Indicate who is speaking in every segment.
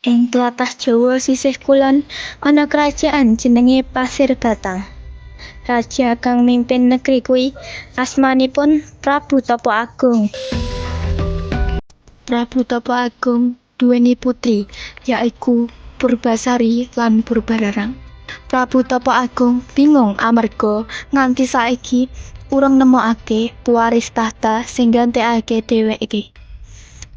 Speaker 1: Ing tlatah Jawa sisih kulon ana krajaan jenenge Pasir Batang. Raja kang mimpin negri kuwi asmanipun Prabu Tapa Agung. Prabu Tapa Agung duweni putri ya iku Purbasari lan Purbararang. Prabu Tapa Agung bingung amarga nganti saiki urung nemokake pewaris tahta sing nggantekake dheweke.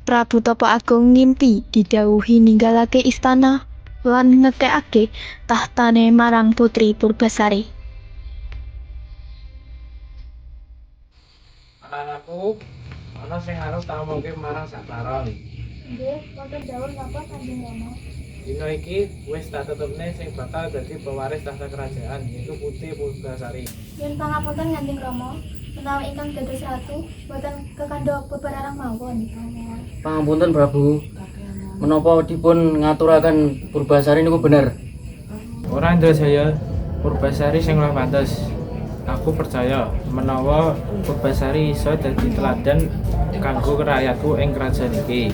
Speaker 1: Prabu Tapa Agung ngimpi didhawuhi ninggalake istana lan ngekekake tahtane marang putri Purbasari.
Speaker 2: Anakku, ana sing arep tak omongke marang Saktaron.
Speaker 1: Nggih, wonten dawuh napa Kanjeng Rama?
Speaker 2: Dina iki wis tak tetepne sing bakal dadi pewaris tahta kerajaan yaitu Putri Purbasari.
Speaker 3: Yen pangapunten Kanjeng Rama, menawi ingkang dados ratu boten kekandha Purbaralang mawon.
Speaker 4: Pangapunten Prabu. Menapa dipun ngaturaken Purbasari niku bener?
Speaker 2: Ora Indrajaya, Purbasari sing luwih pantes. Aku percaya menawa Purbasari iso dadi teladan kanggo rakyatku ing kerajaan iki.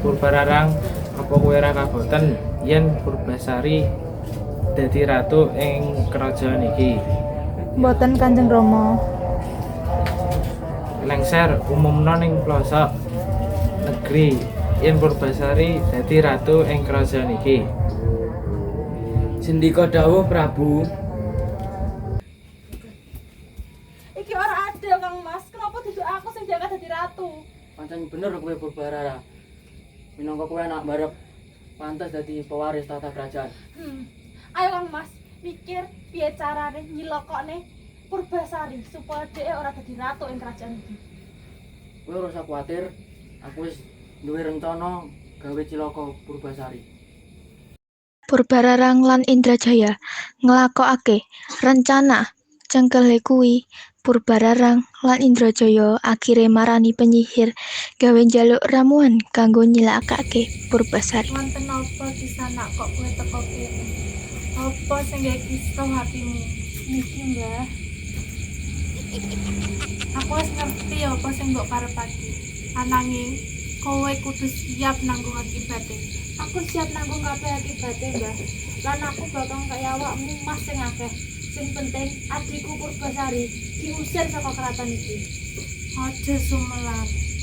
Speaker 2: Purbararang, apa kowe ora kaboten yen Purbasari dadi ratu ing kerajaan iki?
Speaker 5: Mboten Kanjeng Rama.
Speaker 2: Lengser umumna ning pelosok negeri yen Purbasari dadi ratu ing kerajaan iki.
Speaker 4: Sendika dawuh Prabu.
Speaker 5: Iki ora adil Kang Mas. Kenapa duduk aku sing diangkat dadi ratu?
Speaker 4: Pancen bener kowe Purbarara. Minangka kowe anak barep pantes dadi pewaris tata kerajaan.
Speaker 5: Hmm. Ayo Kang Mas, mikir piye carane nyilokokne Purbasari supaya dia ora dadi ratu ing kerajaan iki.
Speaker 4: Kowe ora usah kuwatir. Aku wis duwe rencana gawe cilaka Purbasari.
Speaker 1: Purbararang lan Indrajaya nglakokake rencana cengkele kuwi Purbararang lan Indrajaya akhire marani penyihir gawe njaluk ramuan kanggo nyilakake Purbasari.
Speaker 5: Wonten apa di sana kok kowe teko kene? Apa sing gawe kisah hatimu? Niki, Mbah. Aku wis ngerti apa sing mbok karepake. Ananging kowe kudu siap nanggung akibate. Aku siap nanggung kabeh akibate, Mbah. Lan aku bakal kaya awakmu mas sing akeh. Sing penting adikku Purbasari diusir saka keraton iki. Aja sumelan.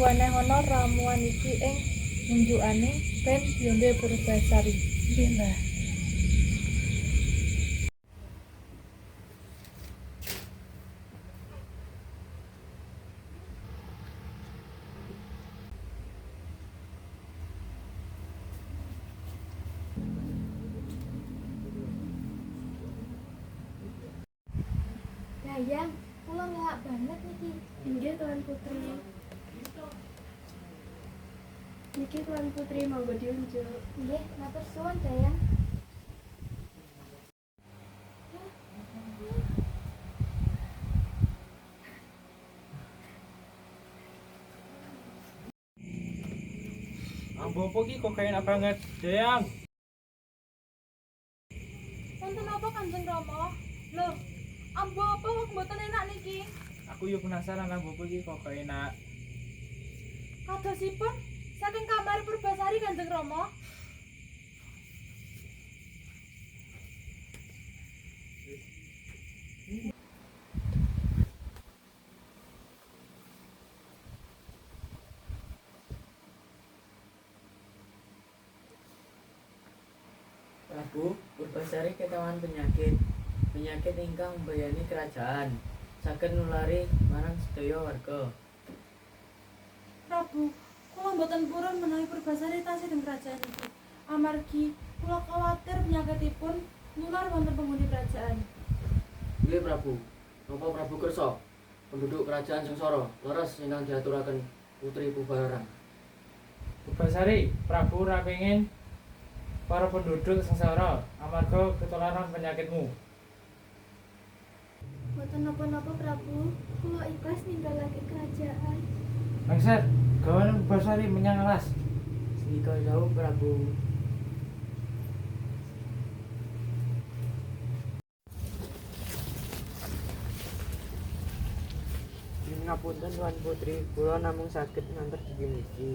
Speaker 5: Wanehono ramuan iki ing unjukane ben diombe Purbasari. Nggih, Mbah.
Speaker 3: Dayang, kula ngehak banget niki. Inggih Tuan Putri. Niki Tuan Putri monggo diunjuk. Nggih, matur suwun Dayang.
Speaker 2: Ambo apa ki kok kaya enak banget, Dayang.
Speaker 5: Wonten apa Kanjeng Rama? Loh, ambo apa kok mboten enak niki?
Speaker 2: Aku yo penasaran ambo apa ki kok kaya enak.
Speaker 5: Kadosipun saking kamar Purbasari Kanjeng Rama.
Speaker 4: Prabu, Purbasari ketawan penyakit. Penyakit ingkang mbayani kerajaan. Saged nulari marang sedaya warga.
Speaker 5: Prabu, kula mboten purun menawi Purbasari tasih ing kerajaan iki. Amargi kula khawatir penyakitipun nular wonten penghuni kerajaan.
Speaker 4: Nggih Prabu. Napa Prabu kersa penduduk kerajaan Sengsara leres ingkang diaturaken Putri Purbasari.
Speaker 2: Purbasari, Prabu ora pengen para penduduk sengsara amarga ketularan penyakitmu.
Speaker 3: Boten napa-napa Prabu, kula ikhlas ninggalake kerajaan.
Speaker 2: Lengser, gawan Purbasari menyang alas.
Speaker 4: Sendika jauh Prabu. Ngapunten Tuan Putri, kula namung saged ngantos dugi niki.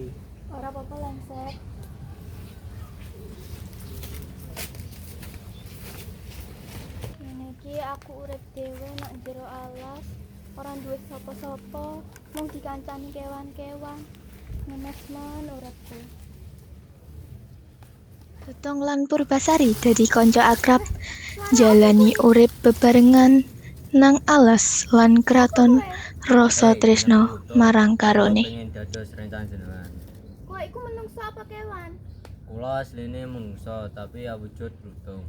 Speaker 3: Ora apa-apa lengser. Ngene iki aku urip dhewe nak jero alas, ora duwe sapa-sapa, mung dikancani kewan-kewan. Ngenes-men uripku.
Speaker 1: Lutong lan Purbasari dadi kanca akrab, jalani urip bebarengan nang alas lan kraton rasa tresna marang karone.
Speaker 3: Kowe iku menungso apa kewan?
Speaker 6: Kula asline mungsa tapi awujud lutung.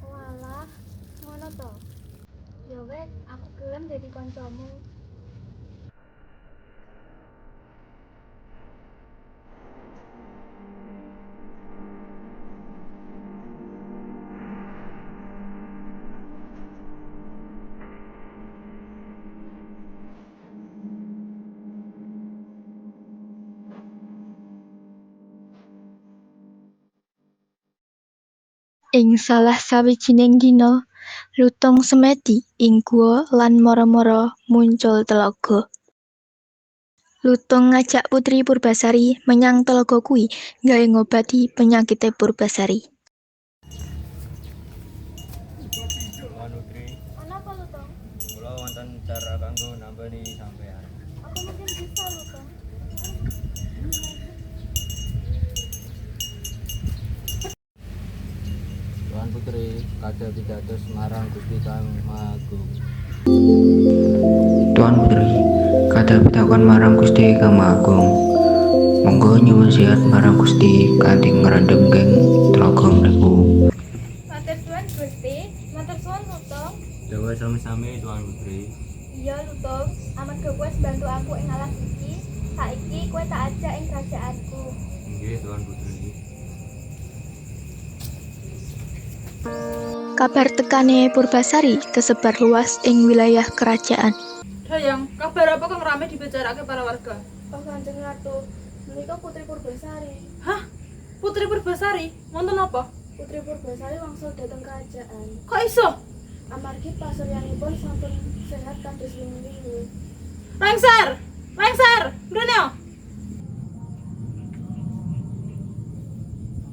Speaker 3: Walah, ngono to. Ya wes, aku gelem dadi kancamu.
Speaker 1: Ing salah sawijining dina, Lutong semedi ing guwa lan mara-mara muncul telaga. Lutong ngajak Putri Purbasari menyang telaga kuwi gawe ngobati penyakite Purbasari.
Speaker 6: Cara kanggo nambani sampean.
Speaker 3: Aku mungkin bisa Tong.
Speaker 6: Tuan Putri, kada pitados marang Gusti Kang Mahagung.
Speaker 7: Tuan Putri, kada pitakon marang Gusti Kang Agung. Monggo nyuwun sihat marang Gusti kanthi ngrendhem geng tlaga mriku.
Speaker 3: Matur suwun Gusti, matur suwun Lutong.
Speaker 6: Dawa sami-sami Tuan Putri.
Speaker 3: Iya Lutong, amarga kowe wis bantu aku ing alas iki, saiki kowe tak ajak ing kerajaanku.
Speaker 6: Nggih Tuan Putri.
Speaker 1: Kabar tekane Purbasari kesebar luas ing wilayah kerajaan.
Speaker 5: Dayang, kabar apa kang rame dibicarakan para warga?
Speaker 3: Oh Kanjeng Ratu, menika Putri Purbasari.
Speaker 5: Hah? Putri Purbasari? Wonten apa?
Speaker 3: Putri Purbasari wangsul dateng kerajaan.
Speaker 5: Kok iso?
Speaker 3: Amargi pasuryanipun sampun sehat kados wingi-wingi.
Speaker 5: Lengser! Lengser! Mrene.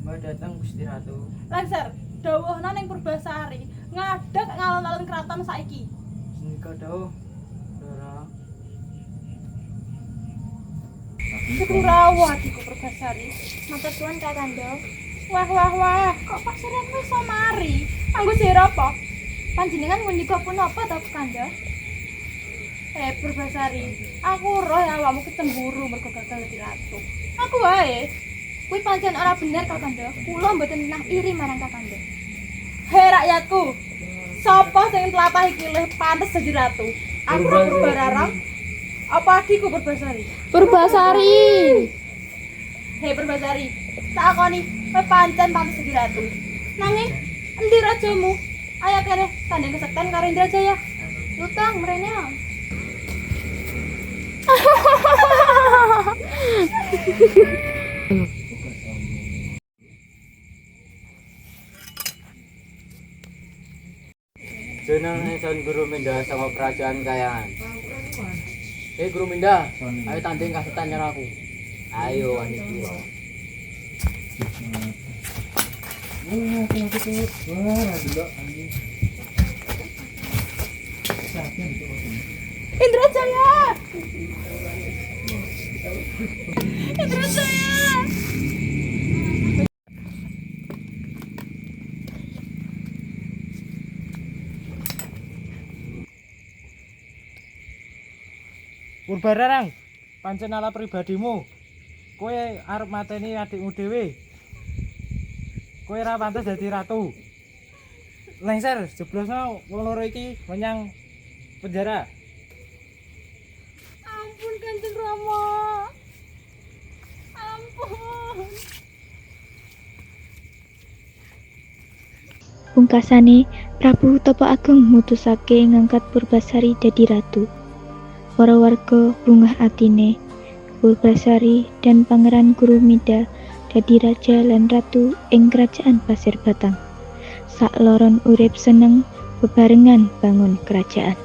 Speaker 2: Mbak datang Gusti Ratu.
Speaker 5: Lengser, dawuhna ning Purbasari, ngadeg ngalon-alon keraton saiki.
Speaker 2: Sendika dawuh. Dora.
Speaker 5: Syukur rawuh adikku Purbasari.
Speaker 3: Matur suwun Kakanda.
Speaker 5: Wah wah wah, kok pasiran wis mari? Anggo sira apa?
Speaker 3: Panjenengan ngendika punapa ta Kakanda?
Speaker 5: Eh, Purbasari, aku roh ya awakmu kecemburu mergo gagal dadi ratu. Aku wae.
Speaker 3: Kuwi pancen ora bener Kakanda. Kula mboten nang iri marang Kakanda.
Speaker 5: Hei rakyatku, sapa sing tlatah iki luwih pantes dadi ratu? Aku ora Purbararang. Apa adikku Purbasari?
Speaker 3: Purbasari.
Speaker 5: Hei Purbasari, tak akoni kowe pancen pantes dadi ratu. Nanging endi rajamu? Ayo kene tanding kesekten karo Indrajaya.
Speaker 3: Lutang mrene.
Speaker 6: Jeneng Son Guru Minda sama kerajaan kayangan.
Speaker 4: Hei Guru Minda, ayo tanding kasetan nyeraku.
Speaker 6: Ayo wanita.
Speaker 5: Indrajaya! Indrajaya!
Speaker 2: Purbararang, pancen ala pribadimu. Kowe arep mateni adikmu dhewe. Kowe ora pantes dadi ratu. Lengser, jeblosno wong loro iki menyang penjara.
Speaker 5: Ampun Kanjeng Rama. Ampun.
Speaker 1: Pungkasane Prabu Topo Agung mutusake ngangkat Purbasari dadi ratu. Para warga bungah atine Purbasari dan Pangeran Gurumida dadi raja lan ratu ing kerajaan Pasir Batang. Sak loron urip seneng bebarengan bangun kerajaan.